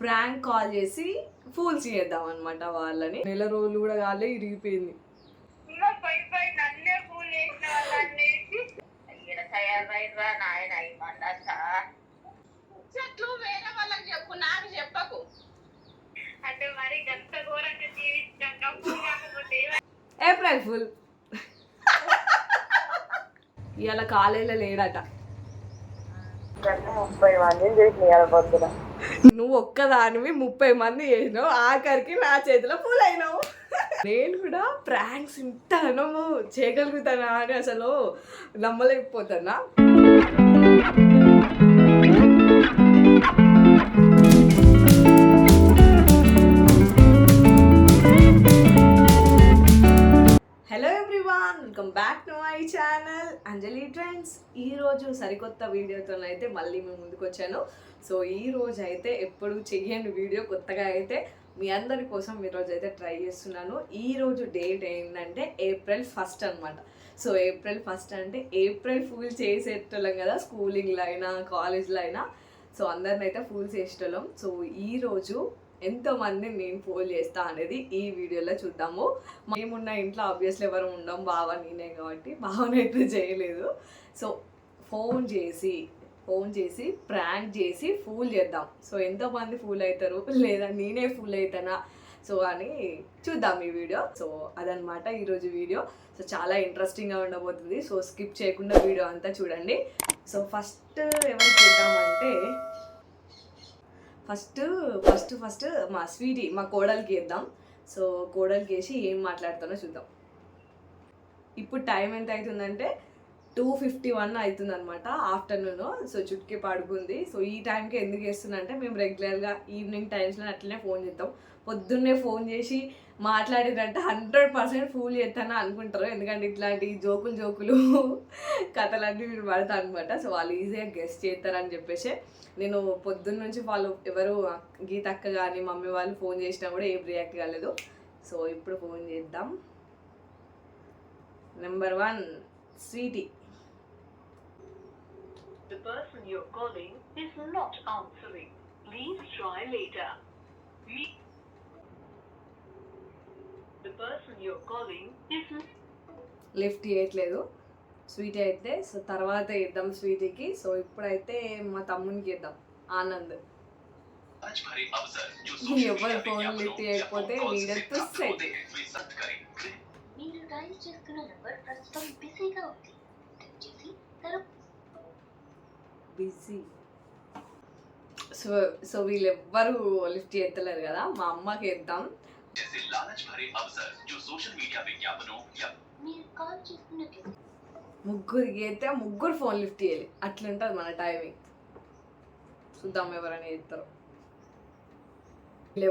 Prank call చేసి fools చేద్దాం అనమాట వాళ్ళని. నెల రోజులు కూడా కాలే ఇరిగిపోయింది. Phone phone April fool. ఇవాళ కాలేజీలో లేడట. ముప్పై మందిని చేసిన పొద్దున నువ్వు ఒక్కదానివి ముప్పై మంది చేసినావు ఆఖరికి నా చేతిలో ఫుల్ అయినావు. నేను కూడా ప్రాంక్స్ ఇంతనో చేయగలుగుతానా అని అసలు నమ్మలేకపోతున్నా. Welcome back to my channel. Anjali trends. ఈరోజు సరికొత్త వీడియోతో అయితే మళ్ళీ మేము ముందుకు వచ్చాను. సో ఈ రోజు అయితే ఎప్పుడు చెయ్యని వీడియో కొత్తగా అయితే మీ అందరి కోసం ఈరోజు రోజు అయితే ట్రై చేస్తున్నాను. ఈరోజు డేట్ ఏంటంటే ఏప్రిల్ ఫస్ట్ అన్నమాట. సో ఏప్రిల్ ఫస్ట్ అంటే ఏప్రిల్ ఫుల్ చేసేటోళ్ళం కదా స్కూలింగ్లో అయినా కాలేజ్లో అయినా. సో అందరిని అయితే ఫుల్ చేసేటోళ్ళం. సో ఈరోజు రోజు ఎంతమంది నేను ఫోన్ చేస్తా అనేది ఈ వీడియోలో చూద్దాము. మేమున్న ఇంట్లో ఆబ్వియస్లీ ఎవరు ఉండం బావ నేనే కాబట్టి బావనైతే చేయలేదు. సో ఫోన్ చేసి ఫోన్ చేసి ప్రాంక్ చేసి ఫూల్ చేద్దాం. సో ఎంతమంది ఫూల్ అవుతారు? లేదా నేనే ఫూల్ అవుతానా సో అని చూద్దాం ఈ వీడియో. సో అదనమాట ఈరోజు వీడియో. సో చాలా ఇంట్రెస్టింగ్గా ఉండబోతుంది. సో స్కిప్ చేయకుండా వీడియో అంతా చూడండి. సో ఫస్ట్ ఎవరికి చూద్దామంటే ఫస్ట్ ఫస్ట్ ఫస్ట్ మా స్వీటీ మా కోడలికి వేద్దాం సో కోడలికి వేసి ఏం మాట్లాడుతానో చూద్దాం. ఇప్పుడు టైం ఎంత అవుతుందంటే టూ ఫిఫ్టీ వన్ అవుతుంది అనమాట ఆఫ్టర్నూన్. సో చుట్టుకి పడుకుంది. సో ఈ టైంకి ఎందుకు వేస్తున్నా అంటే మేము రెగ్యులర్గా ఈవినింగ్ టైమ్స్లో అట్లనే ఫోన్ చేస్తాం పొద్దున్నే ఫోన్ చేసి మాట్లాడేదంటే హండ్రెడ్ పర్సెంట్ ఫూల్ చేస్తాను అనుకుంటారు. ఎందుకంటే ఇట్లాంటి జోకులు జోకులు కథలన్నీ మీరు పడతా అనమాట సో వాళ్ళు ఈజీగా గెస్ట్ చేస్తారని చెప్పేసి నేను పొద్దున్న నుంచి వాళ్ళు ఎవరు గీత అక్క కానీ మమ్మీ వాళ్ళు ఫోన్ చేసినా కూడా ఏం రియాక్ట్ కాలేదు. సో ఇప్పుడు ఫోన్ చేద్దాం. Number one sweetie. The person you're calling is not answering. Please try later. The person you're calling is lift చేయట్లేదు. స్వీట్ అయితే సో తర్వాత ఇద్దాం స్వీటీకి. సో ఇప్పుడైతే మా తమ్మునికి ఇద్దాం ఆనంద్. ఎవరు ఫోన్ లిఫ్ట్ చేయకపోతే వీడతో సెట్ మీరు డైల్ చేస్తున్న నంబర్ ప్రస్తుతం బిజీగా ఉంది. దయచేసి బిజీ. సో సో వీళ్ళెవ్వరూ లిఫ్ట్ చేస్తలేరు కదా మా అమ్మకి ఇద్దాం ముగ్గురు చేస్తే ముగ్గురు ఫోన్ లిఫ్ట్ చేయాలి. అట్లుంటుంది మన టైమింగ్. చూద్దాం ఎవరైనా చేస్తారు.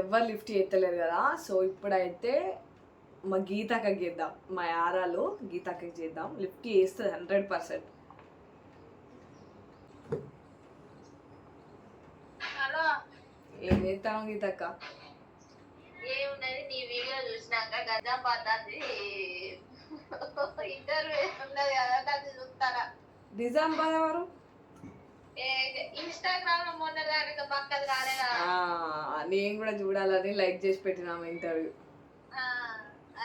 ఎవరు లిఫ్ట్ చేస్తలేరు కదా సో ఇప్పుడైతే మా గీతాకకి చేద్దాం. మా యారాలో గీతాకకి చేద్దాం. లిఫ్ట్ చేస్తుంది హండ్రెడ్ పర్సెంట్. ఏం గీతక్క? ఏమున్నది నీ వీడియో చూసినాక గజం పడ్డది. ఇంటర్వ్యూ ఉన్నది కదా అది చూస్తారా? నిజాం ఎవరు? ఇన్స్టాగ్రామ్లో మొన్న దానికి పక్కది రాలేదా? నేను కూడా చూడాలని లైక్ చేసి పెట్టినాము ఇంటర్వ్యూ. ఆ,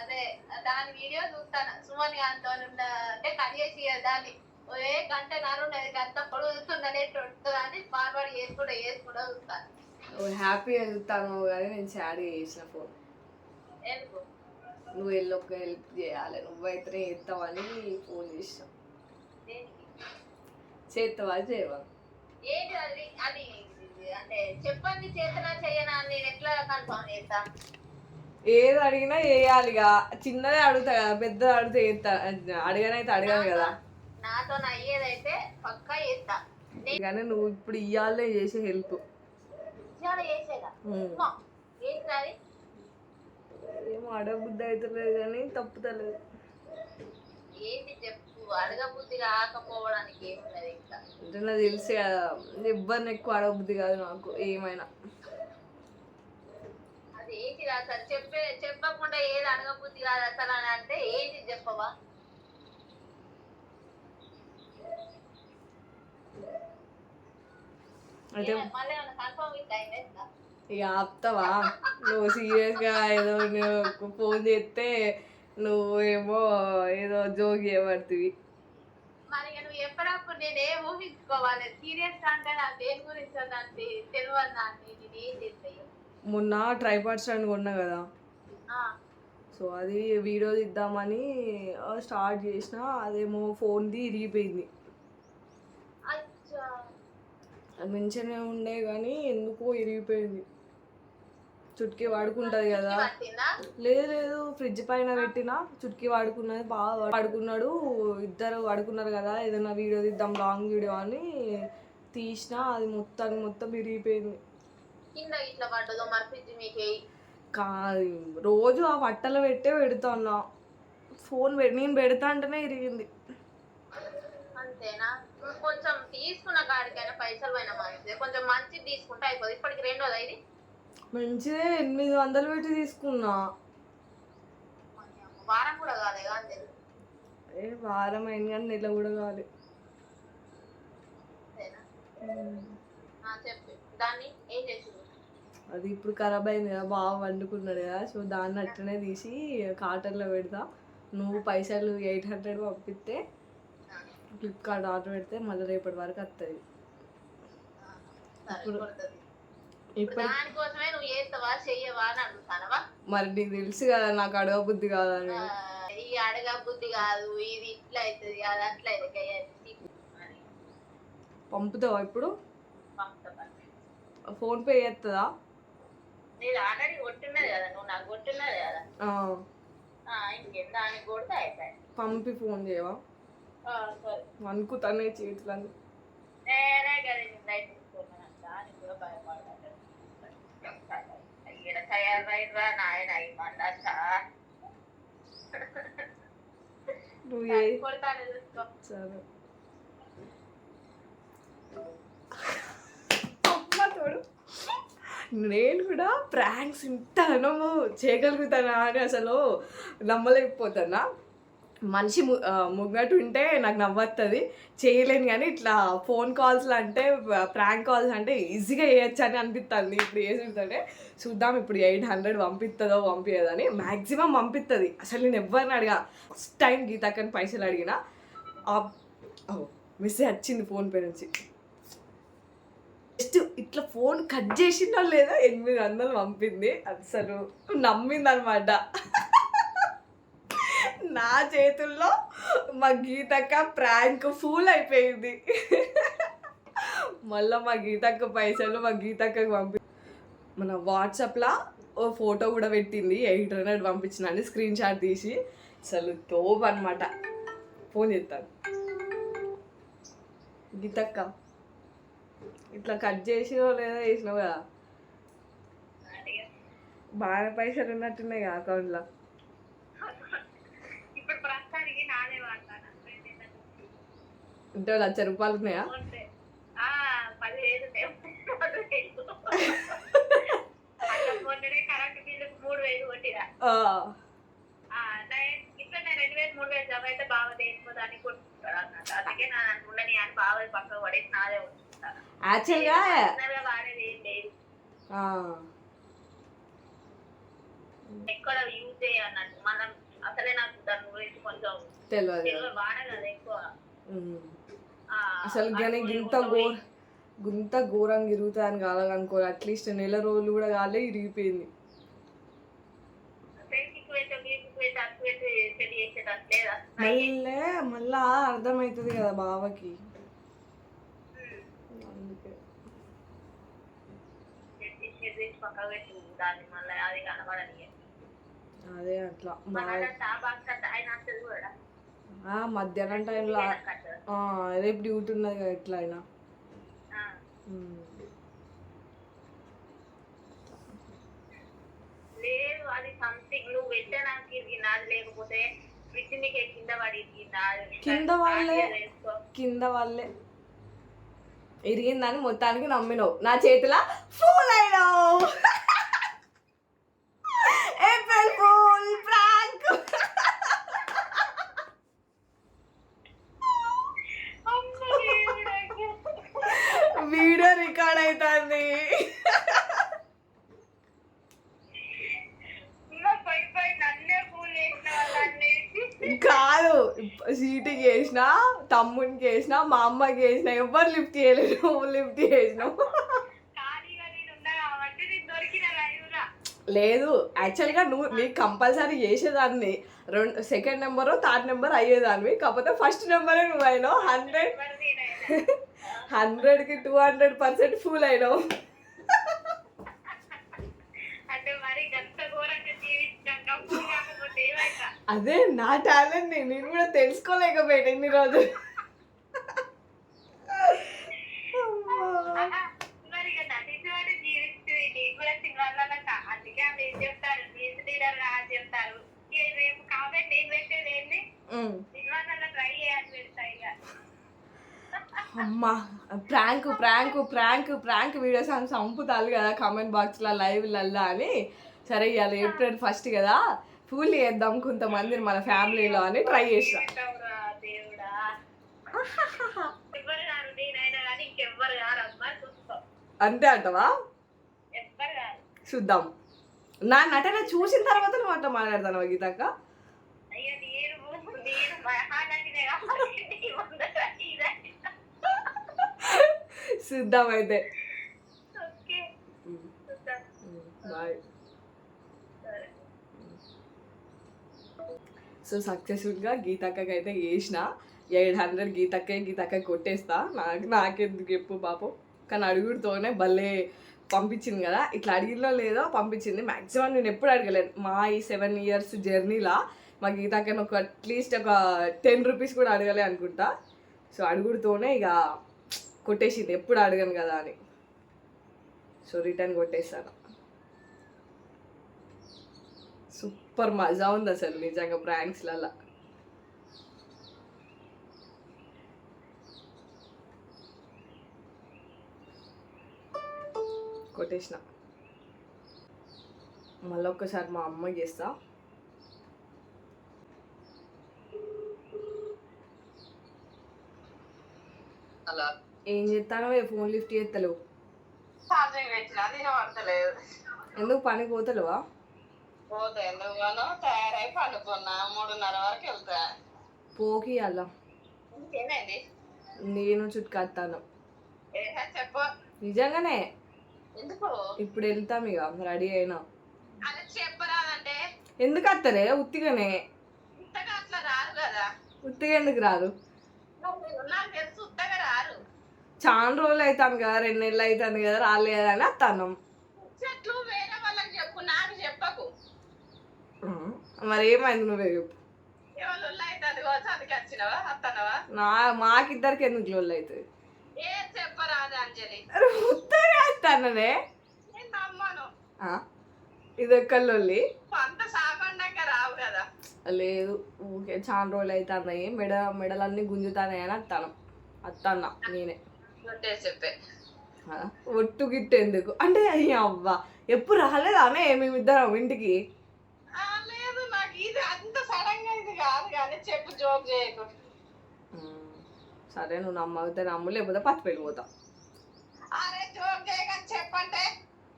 అదే దాని వీడియో చూస్తాను? సుమన్ గారితో అంటే కట్ చేసి దాన్ని. ఏ గంట ఉన్నది గంట పొడుగుతుందనే అని ఫార్వర్డ్ చేసుకుంటూ చేసుకుంటూ చూస్తాను. హ్యాపీగా చూస్తాను కానీ నేను చాడీ చేసిన ఫోన్. నువ్వు ఒక హెల్ప్ చేయాలి నువ్వైతేనే చేస్తావని ఫోన్ చేసిన. చేస్తావా చేయవా? చెప్పండి చేతనా చేయనా నేను ఎట్లా కన్ఫర్మ్ చేస్తా? ఏది అడిగినా వేయాలిగా చిన్నదే అడుగుతా కదా పెద్దది అడిగితే చేస్తా అడగనైతే అడగాను కదా. నాతో అయ్యేదైతే పక్కా చేస్తా కానీ నువ్వు ఇప్పుడు ఇయ్యాలే చేసే హెల్ప్ చాలా చేసేదా ఏంటి అది ఏమో అడగబుద్ధి అవుతలేదు కానీ తప్పుతలేదు. ఏంటి చెప్పు అడగబుద్ధి కాకపోవడానికి ఏమున్నది ఇంకా? అంటే నాకు తెలిసి కదా ఇబ్బంది ఎక్కువ అడగబుద్ధి కాదు నాకు ఏమైనా. అది ఏంటి చెప్పే చెప్పకుండా ఏది అడగబుద్ధి కాదు అసలు అని అంటే ఏంటి చెప్పవా? అయిందా ఇక ఆపుతావా? నువ్వు సీరియస్గా ఏదో నువ్వు ఫోన్ చేస్తే నువ్వేమో ఏదో జోక్ చేయబడుతుంది. మరి ఇక నువ్వు ఎప్పుడప్పుడు నేను ఏం ఊహించుకోవాలి? సీరియస్ అంటే నాకు దేని గురించి అంటే తెలియదు దాన్ని నేను ఏం చేస్తాయి మొన్న ట్రైపాడ్ స్టాండ్ కొన్నా కదా. సో అది వీడియో తీద్దామని స్టార్ట్ చేసిన అదేమో ఫోన్ది ఇరిగిపోయింది అచ్చా అది మంచిగానే ఉండే కానీ ఎందుకో ఇరిగిపోయింది. చుట్కీ వాడుకుంటుంది కదా. లేదు లేదు ఫ్రిడ్జ్ పైన పెట్టిన చుట్కీ వాడుకున్నది బాగా వాడుకున్నాడు ఇద్దరు వాడుకున్నారు కదా ఏదైనా వీడియో తీద్దాం లాంగ్ వీడియో అని తీసిన అది మొత్తానికి మొత్తం విరిగిపోయింది కింద రోజు ఆ బట్టలు పెట్టే పెడుతున్నా. ఫోన్ పె- నేను పెడతా అంటేనే ఇరిగింది. అంతేనా? కొంచెం తీసుకున్న కాడికైనా పైసలు పోయినా మంచిది కొంచెం మంచిది తీసుకుంటే అయిపోతుంది ఇప్పటికి రెండోది ఇది? మంచిదే ఎనిమిది వందలు పెట్టి తీసుకున్నా. వారం కూడా కాలే కానీ ఏ వారం అయింది కానీ నెల కూడా కాదు దాన్ని ఏం చేసి అది ఇప్పుడు ఖరాబ్ అయింది కదా బాగా వండుకున్నాడు కదా. సో దాన్ని అట్లనే తీసి కాటన్లో పెడతా. నువ్వు పైసలు ఎయిట్ హండ్రెడ్ పంపిస్తే ఫ్లిప్కార్ట్ ఆర్డర్ పెడితే మళ్ళీ రేపటి వరకు వస్తుంది మరి నీకు తెలుసు కదా నాకు అడగ బుద్ధి కాదని ఈ అడగ బుద్ధి కాదు ఇది ఇట్లా అవుతుంది అది అట్లా పంపుతావా ఇప్పుడు. ఫోన్ పే చేస్తుందా ఆల్రెడీ కొట్టున్నది కదా నువ్వు నాకు కొట్టున్నది కదా. ఇంకేం దానికి కొడితే పంపి ఫోన్ చేయవా? అనుకుతానే చేతులని. నువ్వు ఏ తోడు. నేను కూడా ప్రాంక్స్ ఇంతగానో చేయగలుగుతానా అని అసలు నమ్మలేకపోతానా మనిషి ము- ఉంటే నాకు నవ్వుతుంది చేయలేను కానీ ఇట్లా ఫోన్ కాల్స్లో అంటే ప్రాంక్ కాల్స్ అంటే ఈజీగా చేయొచ్చు అని అనిపిస్తుంది ఇప్పుడు చేసిందంటే చూద్దాం ఇప్పుడు ఎయిట్ హండ్రెడ్ పంపిస్తుందో పంపించదని మ్యాక్సిమం పంపిస్తుంది అసలు నేను ఎవరిని అడిగా. ఫస్ట్ టైం గీతాకని పైసలు అడిగిన. మెసేజ్ వచ్చింది ఫోన్ పే నుంచి. జస్ట్ ఇట్లా ఫోన్ కట్ చేసిందో లేదా ఎనిమిది వందలు పంపింది. అసలు నమ్మింది అనమాట నా చేతుల్లో మా గీతక్క ప్రాంక్ ఫూల్ అయిపోయింది. మళ్ళీ మా గీతక్క పైసలు మా గీతక్కకి పంపి మన వాట్సాప్లో ఓ ఫోటో కూడా పెట్టింది. ఎయిట్ హండ్రెడ్ పంపించిన అని స్క్రీన్ షాట్ తీసి అసలు తోపు అనమాట ఫోన్ చేస్తాను గీతక్క ఇట్లా కట్ చేసినో లేదా వేసినావు కదా బాగా పైసలు ఉన్నట్టున్నాయి అకౌంట్లో ఇప్పుడు ప్రస్తుతానికి నాదే వాడతాను అంటే లక్ష రూపాయలు ఉన్నాయా ఆ, పదిహేను లేవు. రెండు వేలు. అట్లా మొన్ననే కరెంట్ బిల్లుకు మూడు వేలు కొట్టిరా ఆ, ఆ, నేను ఇట్లా నేను రెండు వేలు మూడు వేలు జమ అయితే బాగా దేనికోదానికి కొట్టుకుంటాడు అన్నట్టు అందుకే నా ఉండని అని బాగా పక్కకు పడేసి నాదే ఉంచుకుంటాను యాక్చువల్గా ఎక్కువ యూజ్ చేయన్నట్టు మనం అసలే నాకు దాని గురించి కొంచెం తెలియదు వాడగలదు ఎక్కువ. అసలు కానీ ఇంత ఘోర గుంత ఘోరంగా ఇరుగుతుంది అని కాలనుకో అట్లీస్ట్ నెల రోజులు కూడా కాలే ఇరిగిపోయింది. మళ్ళీ మళ్ళా అర్థమవుతుంది కదా బావకి. అందుకే. కనబడని అదే అట్లా. మధ్యాహ్నం టైంలో రేపు డ్యూటీ ఉన్నది కదా ఎట్లా అయినా. లేదు అది సంథింగ్ నువ్వు పెట్టడానికి ఇరిగిందా లేకపోతే ఫ్రిడ్జ్ నీకే కింద పడి కింద వాళ్ళే. కింద వాళ్ళే. ఇరిగిందని మొత్తానికి నమ్మినావు. నా చేతిలో ఫూల్ అయినావు. అవుతుంది కాదు సీటుకి వేసిన తమ్మునికి వేసిన మా అమ్మకి వేసిన ఎవ్వరు లిఫ్ట్ చేయలేదు లిఫ్ట్ చేసినాం. లేదు యాక్చువల్గా నువ్వు మీకు కంపల్సరీ చేసేదాన్ని. రెండు సెకండ్ నెంబరు థర్డ్ నెంబర్ అయ్యేదాన్ని కాకపోతే ఫస్ట్ నెంబరే నువ్వు అయినావు హండ్రెడ్ హండ్రెడ్కి టూ హండ్రెడ్ పర్సెంట్ ఫుల్ అయినావు. అదే నా టాలెంట్ నేను కూడా తెలుసుకోలేకపోయాను ఇన్ని రోజులు. చెప్తారు? రేపు నేను పెట్టేది ఏంటి ట్రై చేయాలి అమ్మా prank prank prank prank videos అని చంపుతారు కదా కామెంట్ బాక్స్లో లైవ్లల్లా అని. సరే ఇవాళ ఏప్రిల్ ఫస్ట్ కదా. ఫుల్ చేద్దాం కొంతమందిని మన ఫ్యామిలీలో అని ట్రై చేసా అంతే అంటవా? చూద్దాం. నా నటన చూసిన తర్వాత నువ్వు అట్లా మాట్లాడతాను గీతక్క అయ్యో నేను నేను మహానటినే కాబట్టి నీ ముందర ఇదని. చూద్దాం అయితే. బాయ్. సో సక్సెస్ఫుల్గా గీతక్కకి అయితే వేసిన ఎయిట్ హండ్రెడ్ గీతక్కే గీతక్క కొట్టేస్తా. నాకు నాకెందుకు చెప్పు పాపం. కానీ అడుగుడుతోనే భలే పంపించింది కదా. ఇట్లా అడిగిలో లేదో పంపించింది. మ్యాక్సిమం నేను ఎప్పుడు అడగలేను. మా ఈ సెవెన్ ఇయర్స్ జర్నీలా మా గీతక్కని ఒక అట్లీస్ట్ ఒక టెన్ రూపీస్ కూడా అడగలే అనుకుంటా. సో అడుగుడుతోనే ఇక కొట్టేసింది ఎప్పుడు అడగను కదా అని. సో రిటర్న్ కొట్టేస్తాను సూపర్ మజా ఉంది అసలు నిజంగా ప్రాంక్స్లలో. కొట్టేసిన. మళ్ళీ ఒక్కసారి మా అమ్మ చేస్తా. అలా ఏం చేస్తానో ఫోన్ లిఫ్ట్ చేస్తలేవు. ఎందుకు పనికి పోతలేవా? పోతే ఎందుకు తయారై పండుకున్నా మూడున్నర వరకు వెళ్తా. పోకి అలా నేను చుట్టుకొస్తాను ఏ చెప్పు. నిజంగానే? ఎందుకు? ఇప్పుడు వెళ్తాం ఇక రెడీ అయినా. చెప్పరాదంటే. ఎందుకు వస్తలే ఉత్తిగానే. ఉత్తిగా ఎందుకు రాదు? నాకు తెలుసు. చాలా రోజులు అవుతాను కదా రెండు నెలలు అవుతాను కదా రాలేదు అని వస్తాను చెట్లు వేరే వాళ్ళకి చెప్పు నాకు చెప్పకు. మరి ఏమైంది నువ్వే చెప్పు. నా మాకిద్దరికి ఎందుకు లోళ్ళు అవుతుంది ఇది ఒక్క లొల్లి. లేదు ఊకే చాలా రోజులు అవుతున్నాయి మెడ మెడలన్నీ గుంజుతానే అని వస్తాను వస్తాను నేనే. చెప్పే. ఒట్టు గిట్టు ఎందుకు? అంటే అయ్య అవ్వ ఎప్పుడు రాలేదానే మేమిద్దరం ఇంటికి? లేదు నాకు ఇది అంత సడన్గా ఇది కాదు కానీ చెప్పు జోక్ చేయకు. సరే నువ్వు నమ్మగితే నమ్ము లేకపోతే పత్తి వెళ్ళిపోతా అరే జోక్ చేయకని చెప్పంటే?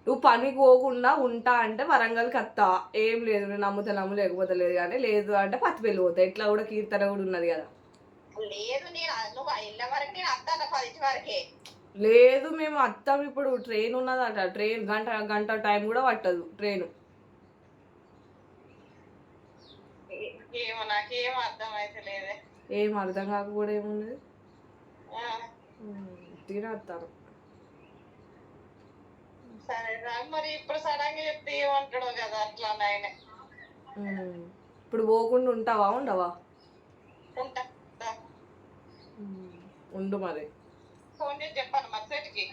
నువ్వు పనికి పోకుండా ఉంటా అంటే వరంగల్కి వస్తా ఏం లేదు నేను నమ్ముతా నమ్ము లేకపోతే లేదు కానీ లేదు అంటే పత్తి వెళ్ళిపోతా ఇట్లా కూడా కీర్తన కూడా ఉన్నది కదా. లేదు నేను నువ్వు వెళ్ళే వరకు నేను వస్తాను పది వరకే. లేదు మేము వస్తాం ఇప్పుడు ట్రైన్ ఉన్నదట. ట్రైన్ గంట గంట టైం కూడా పట్టదు ట్రైన్. ఏమో నాకేం అర్థం అయితే లేదే. ఏం అర్థం కాకపోతే ఏమున్నది ఆ, తినే వస్తాను సరే మరి ఇప్పుడు సడన్గా చెప్తే ఏమంటాడో కదా అట్లా నాయన ఇప్పుడు పోకుండా ఉంటావా ఉండవా? ఉంటా. ఉండు మరి. ఫోన్ చేసి చెప్పాను మర్సెట్కి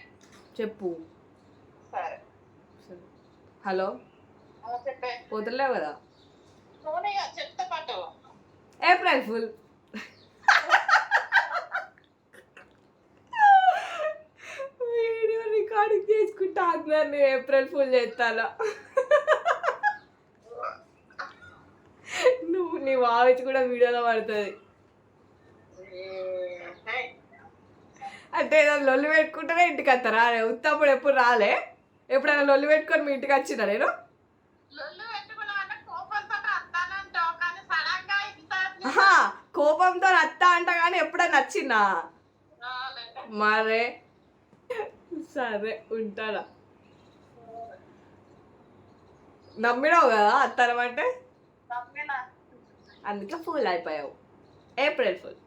చెప్పు. సరే. హలో? చెప్పే. పోతలేవు కదా? చెప్తా పట్టు ఏప్రిల్ ఫుల్. వీడియో రికార్డింగ్ చేసుకుంటా అందరిని ఏప్రిల్ ఫుల్ చేస్తాను. నువ్వు నీ వావిచ్చి కూడా వీడియోలో పడుతుంది. అంటే ఏదో లొల్లి పెట్టుకుంటేనే ఇంటికి వస్తారా ఉత్తప్పుడు ఎప్పుడు రాలే. ఎప్పుడైనా లొల్లి పెట్టుకొని మీ ఇంటికి వచ్చినా నేను? కోపంతో అత్త అంట కానీ ఎప్పుడైనా నచ్చిందా మరే. సరే ఉంటారా నమ్మినావు కదా అత్తనం అంటే? అందుకే ఫుల్ అయిపోయావు. April full.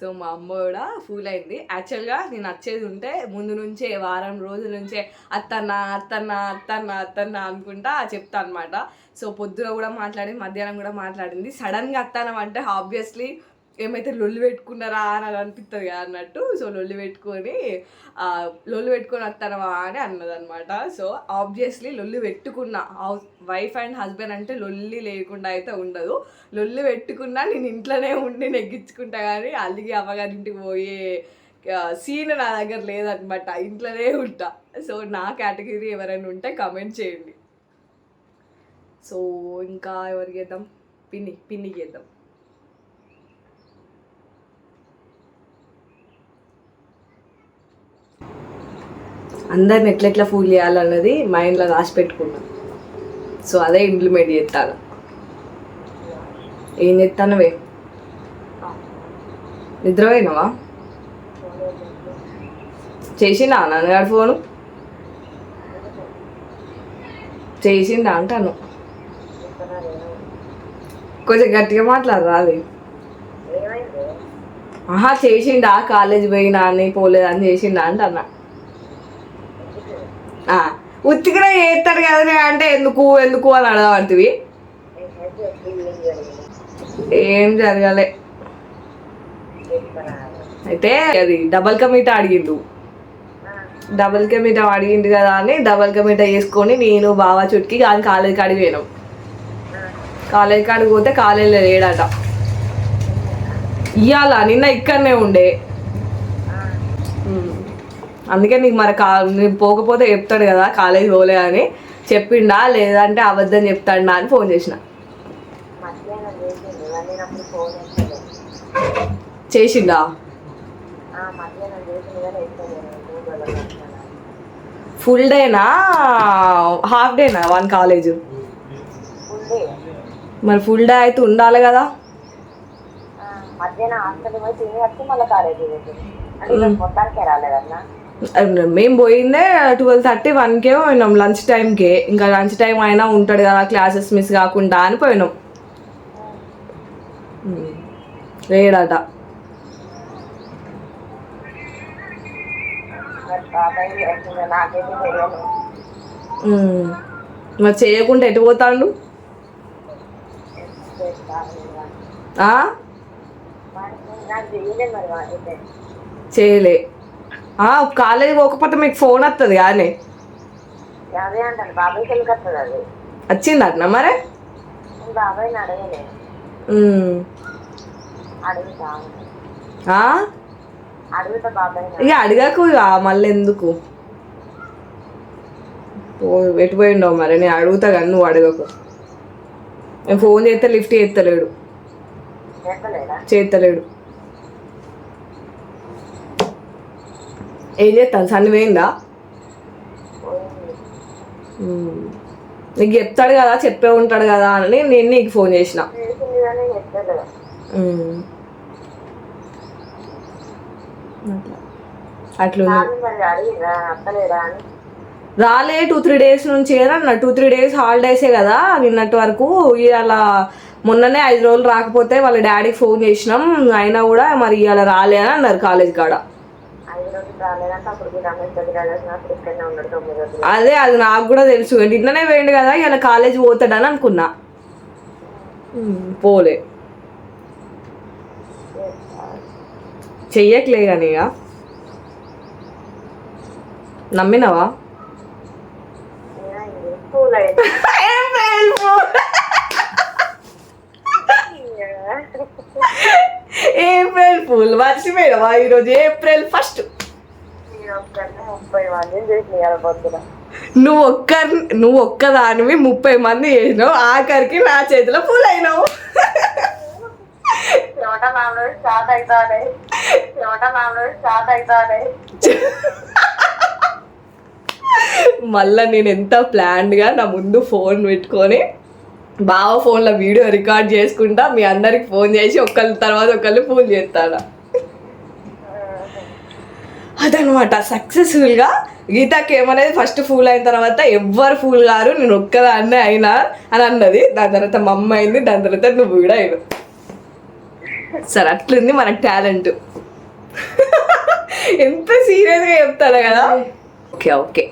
సో మా అమ్మ కూడా ఫూల్ అయింది. యాక్చువల్గా నేను వచ్చేది ఉంటే ముందు నుంచే వారం రోజుల నుంచే అత్తన్న అత్తన్న అత్తన్న అత్తన్న అనుకుంటా చెప్తా అనమాట సో పొద్దున కూడా మాట్లాడి మధ్యాహ్నం కూడా మాట్లాడింది. సడన్గా అత్తనం అంటే ఆబ్వియస్లీ ఏమైతే లొల్లి పెట్టుకున్నారా అని అనిపిస్తుంది కదా అన్నట్టు. సో లొల్లి పెట్టుకొని లొల్లు లొల్లి పెట్టుకొని వస్తానవా అని అన్నది అనమాట సో ఆబ్వియస్లీ లొల్లి పెట్టుకున్న హౌస్ వైఫ్ అండ్ హస్బెండ్ అంటే లొల్లి లేకుండా అయితే ఉండదు. లొల్లి పెట్టుకున్నా నేను ఇంట్లోనే ఉండి నెగ్గించుకుంటా కానీ అలిగి అమ్మగారింటికి పోయే సీన్ నా దగ్గర లేదనమాట ఇంట్లోనే ఉంటా. సో నా కేటగిరీ ఎవరైనా ఉంటే కమెంట్ చేయండి. సో ఇంకా ఎవరికి చేద్దాం? పిన్ని పిన్నికి చేద్దాం. అందరిని ఎట్లెట్లా ఫూల్ చేయాలన్నది మైండ్లో రాసి పెట్టుకున్నా. సో అదే ఇంప్లిమెంట్ చేస్తాను ఏం చేస్తానవే నిద్రపోయినావా? చేసిండా నాన్నగారు ఫోను? చేసిండా అంటాను. కొంచెం గట్టిగా మాట్లాడరా అది. ఆహా చేసిండా కాలేజ్ పోయినా అని పోలేదని చేసిండా అంటన్నా. ఆ, చేస్తారు చేస్తాడు కదా అంటే ఎందుకు ఎందుకు అని అడగబడుతుంది ఏం జరగాలే. అయితే అది డబల్ కమిటా అడిగిండు. డబల్ కమిటా అడిగిండు కదా అని డబల్ కమిటా చేసుకొని నేను బాగా చుట్టుకి కానీ కాలేజ్ కాడికి పోయినాం. కాలేజ్ కాడికి పోతే కాలేజీలో లేడట. ఇవాళ నిన్న ఇక్కడనే ఉండే. అందుకే నీకు మరి కా నేను పోకపోతే చెప్తాడు కదా కాలేజ్ పోలే అని. చెప్పిండా? లేదంటే అబద్ధం చెప్తాడా అని ఫోన్ చేసిన. చేసిండా? ఫుల్ డేనా? హాఫ్ డేనా వన్ కాలేజ్? మరి ఫుల్ డే అయితే ఉండాలి కదా. మధ్యాహ్నం హాస్టల్ పోయి తిని మళ్ళీ కాలేజీ మొత్తానికే రాలేదన్నా? మేము పోయిందే ట్వెల్వ్ థర్టీ వన్కే పోయినాం లంచ్ టైంకే ఇంకా లంచ్ టైం అయినా ఉంటాడు కదా క్లాసెస్ మిస్ కాకుండా అని పోయినాం. లేడట మరి చేయకుండా ఎటు పోతాడు? చేయలే. కాలేజీ పోకపోతే మీకు ఫోన్ వస్తుంది కానీ. అదే అంటాను మరి? ఇక అడగకు ఇక మళ్ళీ ఎందుకు? ఎటు పోయిండవు మరి నేను అడుగుతా కానీ నువ్వు అడగకు. నేను ఫోన్ చేస్తే లిఫ్ట్ చేస్తలేడు? చేస్తలేడు. ఏం చేస్తాను? సన్ని పోయిందా పోయింది ఉమ్. నీకు చెప్తాడు కదా చెప్పే ఉంటాడు కదా అని నేను నీకు ఫోన్ చేసిన. అట్లా. రాలే టూ త్రీ డేస్ నుంచి ఏదన్నా టూ త్రీ డేస్ హాలిడేసే కదా నిన్నటి వరకు. ఇవాళ మొన్ననే ఐదు రోజులు రాకపోతే వాళ్ళ డాడీకి ఫోన్ చేసినాం. అయినా కూడా మరి ఇవాళ రాలే అని అన్నారు కాలేజ్ కాడ. అదే అది నాకు కూడా తెలుసు. నిన్ననే పోయిండు కదా ఇలా కాలేజ్ పోతాడని అనుకున్నా. పోలే. చెయ్యట్లే కానీ ఇక. నమ్మినవా? April fool. మర్చిపోయినవా ఈరోజు ఏప్రిల్ ఫస్ట్ నేను ఒక్కరిని ముప్పై మందిని చేసిన పొద్దున నువ్వు ఒక్క నువ్వు ఒక్కదానివి ముప్పై మంది చేసినావు. ఆఖరికి నా చేతిలో ఫుల్ అయినావు మళ్ళా నేను ఎంత ప్లాన్డ్గా నా ముందు ఫోన్ పెట్టుకొని బావ ఫోన్లో వీడియో రికార్డ్ చేసుకుంటా మీ అందరికి ఫోన్ చేసి ఒకళ్ళ తర్వాత ఒకళ్ళు ఫోన్ చేస్తాడా? అదనమాట. సక్సెస్ఫుల్గా గీతాకి ఏమనేది ఫస్ట్ ఫూల్ అయిన తర్వాత ఎవ్వరు ఫూల్ గారు నేను ఒక్కదాన్నే అయినా అని అన్నది. దాని తర్వాత మా అమ్మ అయింది దాని తర్వాత నువ్వు కూడా అయినావు సరే అట్లుంది మన టాలెంట్. ఎంత సీరియస్గా చెప్తాడు కదా. Okay okay.